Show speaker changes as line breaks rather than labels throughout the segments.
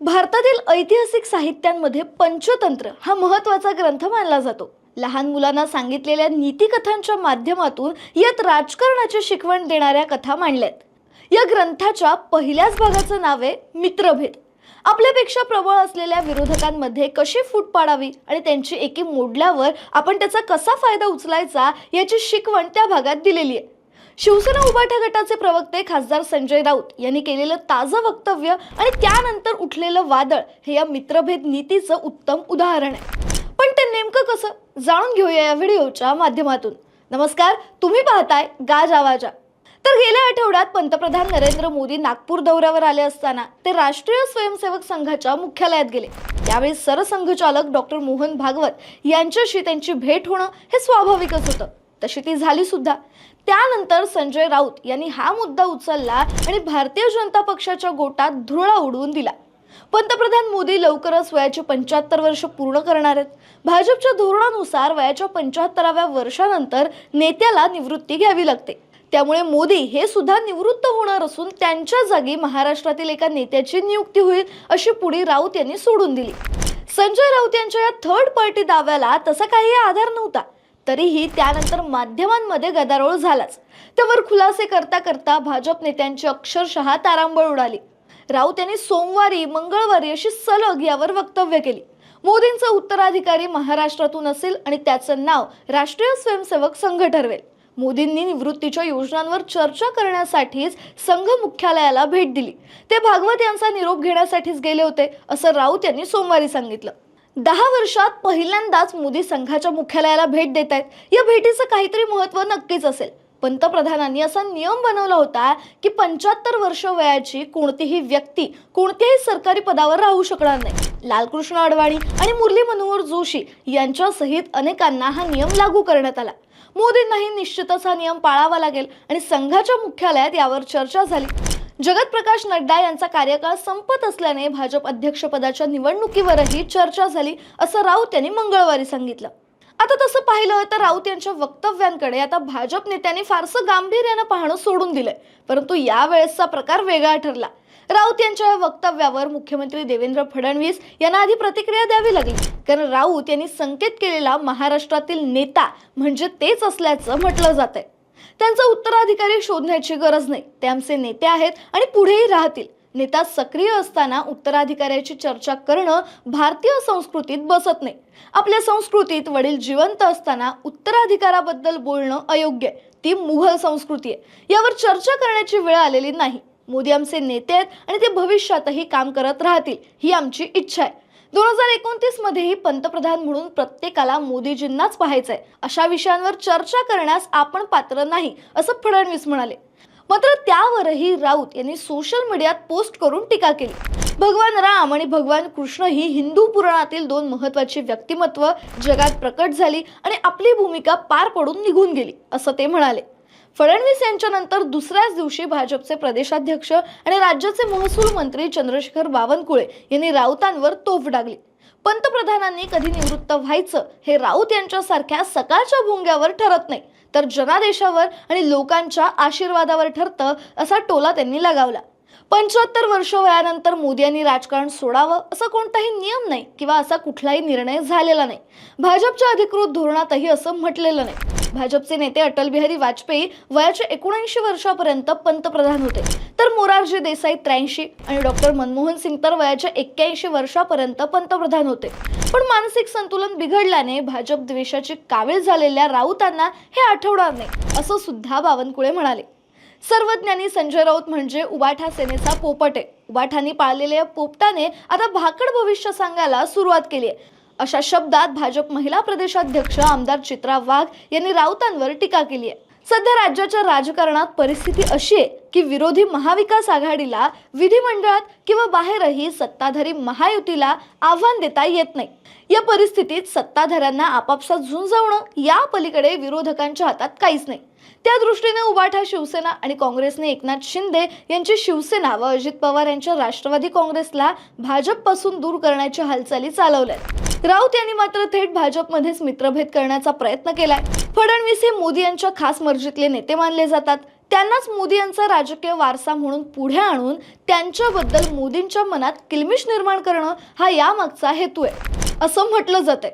भारतातील ऐतिहासिक साहित्यांमध्ये पंचतंत्र हा महत्त्वाचा ग्रंथ मानला जातो. लहान मुलांना सांगितलेल्या नीतिकथांच्या माध्यमातून यात राजकारणाची शिकवण देणाऱ्या कथा मांडल्यात. या ग्रंथाच्या पहिल्याच भागाचं नाव आहे मित्रभेद. आपल्यापेक्षा प्रबळ असलेल्या विरोधकांमध्ये कशी फूट पाडावी आणि त्यांची एकी मोडल्यावर आपण त्याचा कसा फायदा उचलायचा याची शिकवण त्या भागात दिलेली आहे. शिवसेना उभाठा गटाचे प्रवक्ते खासदार संजय राऊत यांनी केलेलं ताजं वक्तव्य आणि त्यानंतर उठलेलं वादळ हे या मित्रभेद नीतीचं उत्तम उदाहरण आहे. पण ते नेमकं कसं? जाणून घेऊया या व्हिडिओच्या माध्यमातून. नमस्कार तुम्ही पाहताय गाज आवाजा. तर गेल्या आठवड्यात पंतप्रधान नरेंद्र मोदी नागपूर दौऱ्यावर आले असताना ते राष्ट्रीय स्वयंसेवक संघाच्या मुख्यालयात गेले. त्यावेळी सरसंघचालक डॉक्टर मोहन भागवत यांच्याशी त्यांची भेट होणं हे स्वाभाविकच होतं. तशी ती झाली सुद्धा. त्यानंतर संजय राऊत यांनी हा मुद्दा उचलला आणि भारतीय जनता पक्षाच्या गोटात धुरळा उडवून दिला. पंतप्रधान मोदी लवकरच वयाचे पंच्याहत्तर वर्ष पूर्ण करणार आहेत. भाजपच्या धोरणानुसार वयाच्या पंच्याहत्तराव्या वर्षानंतर नेत्याला निवृत्ती घ्यावी लागते. त्यामुळे मोदी हे सुद्धा निवृत्त होणार असून त्यांच्या जागी महाराष्ट्रातील एका नेत्याची नियुक्ती होईल अशी पुढे राऊत यांनी सोडून दिली. संजय राऊत यांच्या या थर्ड पार्टी दाव्याला तसा काही आधार नव्हता. तरीही त्यानंतर माध्यमांमध्ये गदारोळ झालाच. त्यावर खुलासे करता करता भाजप नेत्यांची अक्षरशः तारांबळ उडाली. राऊत यांनी सोमवारी मंगळवारी अशी सलग यावर वक्तव्य केली. मोदींचा उत्तराधिकारी महाराष्ट्रातून असेल आणि त्याचं नाव राष्ट्रीय स्वयंसेवक संघ ठरवेल. मोदींनी निवृत्तीच्या योजनांवर चर्चा करण्यासाठीच संघ मुख्यालयाला भेट दिली. ते भागवत यांचा निरोप घेण्यासाठीच गेले होते असं राऊत यांनी सोमवारी सांगितलं. दहा वर्षात पहिल्यांदाच मोदी संघाच्या मुख्यालयाला भेट देत आहेत. या भेटीचं काहीतरी महत्त्व नक्कीच असेल. पंतप्रधानांनी असा नियम बनवला होता की पंच्याहत्तर वर्ष वयाची कोणतीही व्यक्ती कोणत्याही सरकारी पदावर राहू शकणार नाही. लालकृष्ण अडवाणी आणि मुरली मनोहर जोशी यांच्यासहित अनेकांना हा नियम लागू करण्यात आला. मोदींनाही निश्चितच हा नियम पाळावा लागेल आणि संघाच्या मुख्यालयात यावर चर्चा झाली. जगत प्रकाश नड्डा यांचा कार्यकाळ संपत असल्याने भाजप अध्यक्षपदाच्या निवडणुकीवरही चर्चा झाली असं राऊत यांनी मंगळवारी सांगितलं. आता तसं पाहिलं तर राऊत यांच्या वक्तव्यांकडे आता भाजप नेत्यांनी फारसं गांभीर्यानं पाहणं सोडून दिलंय. परंतु यावेळेसचा प्रकार वेगळा ठरला. राऊत यांच्या या वक्तव्यावर मुख्यमंत्री देवेंद्र फडणवीस यांना आधी प्रतिक्रिया द्यावी लागली. कारण राऊत यांनी संकेत केलेला महाराष्ट्रातील नेता म्हणजे तेच असल्याचं म्हटलं जात आहे त्यांचा उत्तराधिकारी शोधण्याची गरज नाही. ते आमचे नेते आहेत आणि पुढेही राहतील. नेता सक्रिय असताना उत्तराधिकाऱ्याची चर्चा करणं भारतीय संस्कृतीत बसत नाही. आपल्या संस्कृतीत वडील जिवंत असताना उत्तराधिकाराबद्दल बोलणं अयोग्य आहे. ती मुघल संस्कृती आहे. यावर चर्चा करण्याची वेळ आलेली नाही. मोदी आमचे नेते आहेत आणि ते भविष्यातही काम करत राहतील ही आमची इच्छा आहे. दोन हजार एकोणतीस मध्येही पंतप्रधान म्हणून प्रत्येकाला मोदीजींनाच पाहायचंय. अशा विषयांवर चर्चा करण्यास आपण पात्र नाही असं फडणवीस म्हणाले. मात्र त्यावरही राऊत यांनी सोशल मीडियात पोस्ट करून टीका केली. भगवान राम आणि भगवान कृष्ण ही हिंदू पुराणातील दोन महत्वाची व्यक्तिमत्व जगात प्रकट झाली आणि आपली भूमिका पार पडून निघून गेली असं ते म्हणाले. फडणवीस यांच्यानंतर दुसऱ्याच दिवशी भाजपचे प्रदेशाध्यक्ष आणि राज्याचे महसूल मंत्री चंद्रशेखर बावनकुळे यांनी राऊतांवर तोफ डागली. पंतप्रधानांनी कधी निवृत्त व्हायचं हे राऊत यांच्यासारख्या सकाळच्या भोंग्यावर ठरत नाही तर जनादेशावर आणि लोकांच्या आशीर्वादावर ठरतं असा टोला त्यांनी लगावला. पंच्याहत्तर वर्ष वयानंतर मोदी यांनी राजकारण सोडावं असा कोणताही नियम नाही किंवा असा कुठलाही निर्णय झालेला नाही. भाजपच्या अधिकृत धोरणातही असं म्हटलेलं नाही. भाजपचे नेते अटल बिहारी वाजपेयी वयाच्या एकोणऐंशी वर्षापर्यंत पंतप्रधान होते. तर मोरारजी देसाई त्र्याऐंशी आणि डॉक्टर मनमोहन सिंग तर वयाच्या एक्क्याऐंशी वर्षापर्यंत पंतप्रधान होते. पण मानसिक संतुलन बिघडल्याने भाजप द्वेषाची कावीळ झालेल्या राऊतांना हे आठवणार नाही असं सुद्धा बावनकुळे म्हणाले. सर्वज्ञानी संजय राऊत म्हणजे उबाठा सेनेचा पोपट. आहे उबाठांनी पाळलेल्या पोपटाने आता भाकड भविष्य सांगायला सुरुवात केली आहे अशा शब्दात भाजप महिला प्रदेशाध्यक्ष आमदार चित्रा वाघ यांनी राऊतांवर टीका केली आहे सध्या राज्याच्या राजकारणात परिस्थिती अशी आहे की विरोधी महाविकास आघाडीला विधिमंडळात किंवा बाहेरही सत्ताधारी महायुतीला आव्हान देता येत नाही. या परिस्थितीत सत्ताधाऱ्यांना आपापसात झुंजवणं या पलीकडे विरोधकांच्या हातात काहीच नाही. त्या दृष्टीने उबाठा शिवसेना आणि काँग्रेसने एकनाथ शिंदे यांची शिवसेना व अजित पवार यांच्या राष्ट्रवादी काँग्रेसला भाजपपासून दूर करण्याच्या हालचाली चालवल्यात. राऊत यांनी मात्र थेट भाजपमध्येच मित्रभेद करण्याचा प्रयत्न केलाय. फडणवीस हे मोदी यांच्या खास मर्जीतले नेते मानले जातात. त्यांनाच मोदी यांचा राजकीय वारसा म्हणून पुढे आणून त्यांच्याबद्दल मोदींच्या मनात किलमिश निर्माण करणं हा यामागचा हेतू आहे असं म्हटलं जातंय.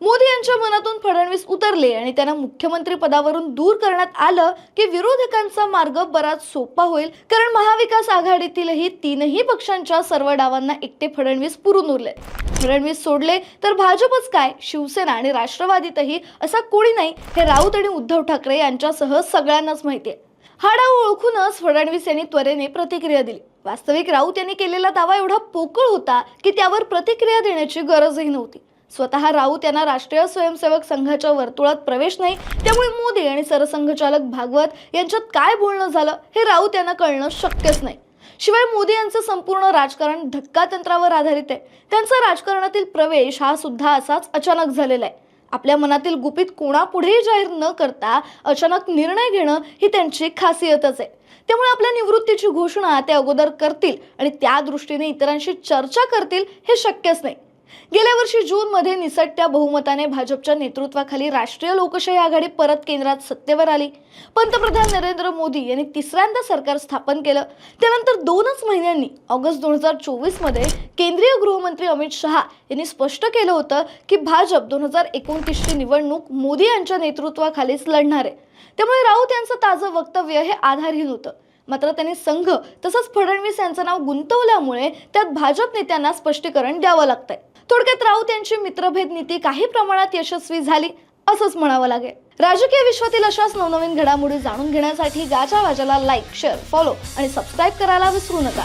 मोदी यांच्या मनातून फडणवीस उतरले आणि त्यांना मुख्यमंत्री पदावरून दूर करण्यात आलं की विरोधकांचा मार्ग बराच सोपा होईल कारण महाविकास आघाडीतीलही तीनही पक्षांच्या सर्व डावांना एकटे फडणवीस पुरून उरले फडणवीस सोडले तर भाजपच काय? शिवसेना आणि राष्ट्रवादीतही असा कोणी नाही हे राऊत आणि उद्धव ठाकरे यांच्यासह सगळ्यांनाच माहिती आहे. हा डाव ओळखूनच फडणवीस यांनी त्वरेने प्रतिक्रिया दिली. वास्तविक राऊत यांनी केलेला दावा एवढा पोकळ होता की त्यावर प्रतिक्रिया देण्याची गरजही नव्हती. स्वतः राऊत यांना राष्ट्रीय स्वयंसेवक संघाच्या वर्तुळात प्रवेश नाही त्यामुळे मोदी आणि सरसंघचालक भागवत यांच्यात काय बोलणं झालं हे राऊत यांना कळणं शक्यच नाही. शिवाय मोदी यांचं संपूर्ण राजकारण धक्कातंत्रावर आधारित आहे. त्यांचा राजकारणातील प्रवेश हा सुद्धा असाच अचानक झालेला आहे. आपल्या मनातील गुपित कोणापुढेही जाहीर न करता अचानक निर्णय घेणं ही त्यांची खासियतच आहे. त्यामुळे आपल्या निवृत्तीची घोषणा ते अगोदर करतील आणि त्या दृष्टीने इतरांशी चर्चा करतील हे शक्यच नाही. गेल्या वर्षी जूनमध्ये निसटत्या बहुमताने भाजपच्या नेतृत्वाखाली राष्ट्रीय लोकशाही आघाडी परत केंद्रात सत्तेवर आली. पंतप्रधान नरेंद्र मोदी यांनी तिसऱ्यांदा सरकार स्थापन केलं. त्यानंतर दोनच महिन्यांनी ऑगस्ट दोन हजार चोवीसमध्ये केंद्रीय गृहमंत्री अमित शहा यांनी स्पष्ट केलं होतं की भाजप दोन हजार एकोणतीसची निवडणूक मोदी यांच्या नेतृत्वाखालीच लढणार आहे. त्यामुळे राऊत यांचं ताजं वक्तव्य हे आधारहीन होतं. मात्र त्यांनी संघ तसंच फडणवीस यांचं नाव गुंतवल्यामुळे त्यात भाजप नेत्यांना स्पष्टीकरण द्यावं लागतंय. थोडक्यात राऊत यांची मित्रभेद नीती काही प्रमाणात यशस्वी झाली असंच म्हणावं लागेल. राजकीय विश्वातील अशाच नवनवीन घडामोडी जाणून घेण्यासाठी गाजा वाजाला लाईक शेअर फॉलो आणि सबस्क्राईब करायला विसरू नका.